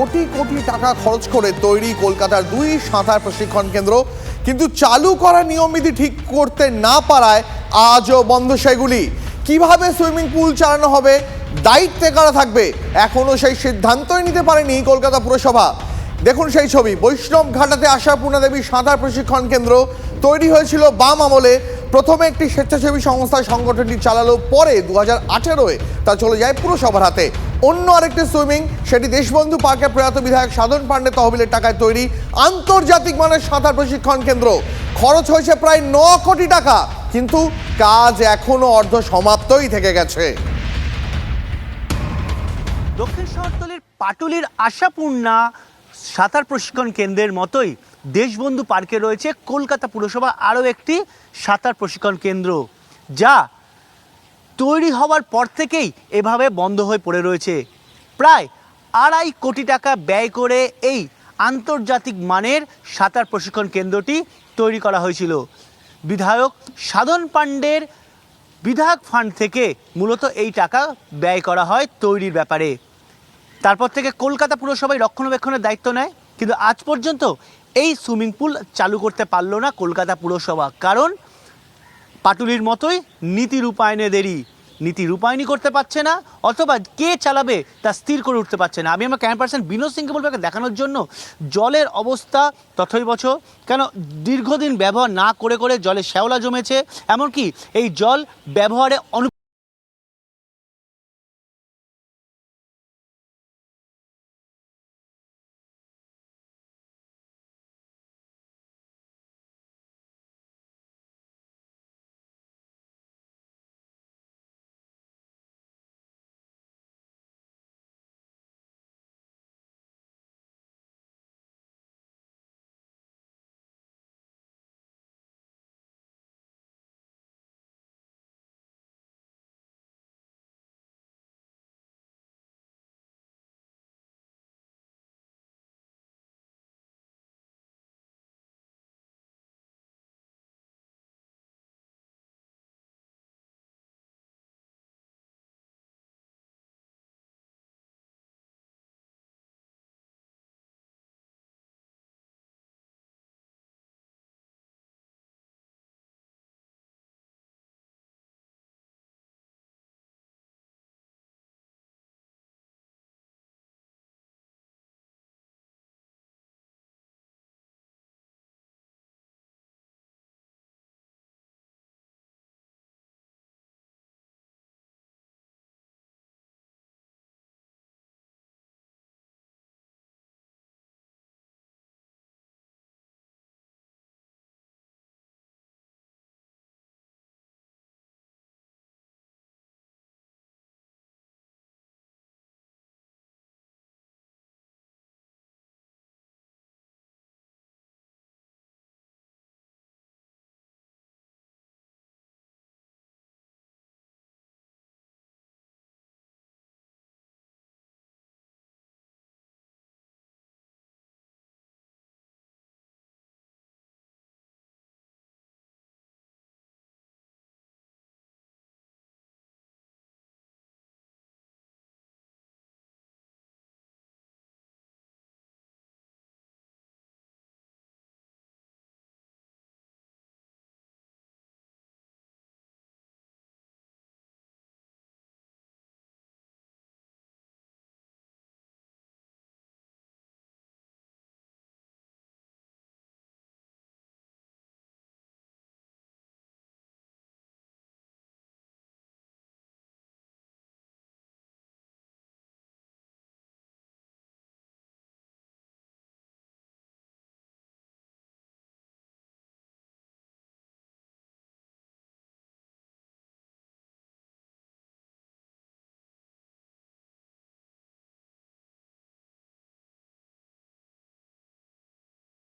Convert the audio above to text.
কোটি কোটি টাকা খরচ করে তৈরি কলকাতার দুই সাঁতার প্রশিক্ষণ কেন্দ্র। কিন্তু চালু করা নিয়মবিধি ঠিক করতে না পারায় আজও বন্ধ সেগুলি। কীভাবে সুইমিং পুল চালানো হবে? দায়িত্বে কারা থাকবে? এখনও সেই সিদ্ধান্তই নিতে পারেনি কলকাতা পুরসভা। দেখুন সেই ছবি, বৈষ্ণব ঘাটাতে আসা পূর্ণাদেবী সাঁতার প্রশিক্ষণ কেন্দ্র। তৈরি হয়েছিল বাম আমলে। প্রথমে একটি স্বেচ্ছাসেবী সংস্থা সংগঠনটি চালালো, পরে দু হাজার আঠেরোয় তা চলে যায় পুরসভার হাতে। অন্য আরেকটি সুইমিং, সেটি দেশবন্ধু পার্কে প্রয়াত বিধায়ক সাধন পাণ্ডে তহবিলের টাকায় তৈরি আন্তর্জাতিক মানের সাঁতার প্রশিক্ষণ কেন্দ্র। খরচ হয়েছে প্রায় ন কোটি টাকা, কিন্তু কাজ এখনও অর্ধ সমাপ্তই থেকে গেছে। দক্ষিণ শহরতলির পাটুলির আশাপূর্ণা সাঁতার প্রশিক্ষণ কেন্দ্রের মতোই দেশবন্ধু পার্কে রয়েছে কলকাতা পুরসভা আরও একটি সাঁতার প্রশিক্ষণ কেন্দ্র, যা তৈরি হওয়ার পর থেকেই এভাবে বন্ধ হয়ে পড়ে রয়েছে। প্রায় আড়াই কোটি টাকা ব্যয় করে এই আন্তর্জাতিক মানের সাঁতার প্রশিক্ষণ কেন্দ্রটি তৈরি করা হয়েছিল। বিধায়ক সাধন পাণ্ডের বিধায়ক ফান্ড থেকে মূলত এই টাকা ব্যয় করা হয় তৈরির ব্যাপারে। তারপর থেকে কলকাতা পুরসভায় রক্ষণাবেক্ষণের দায়িত্ব নেয়, কিন্তু আজ পর্যন্ত এই সুইমিং পুল চালু করতে পারল না কলকাতা পুরসভা। কারণ পাটুলির মতোই নীতি রূপায়ণে দেরি। নীতি রূপায়ণই করতে পারছে না, অথবা কে চালাবে তা স্থির করে উঠতে পারছে না। আমি আমার ক্যামেরা পার্সন বিনোদ সিংকে বলব দেখানোর জন্য জলের অবস্থা তথই বছর। কেন দীর্ঘদিন ব্যবহার না করে করে জলে শ্যাওলা জমেছে, এমনকি এই জল ব্যবহারে অনু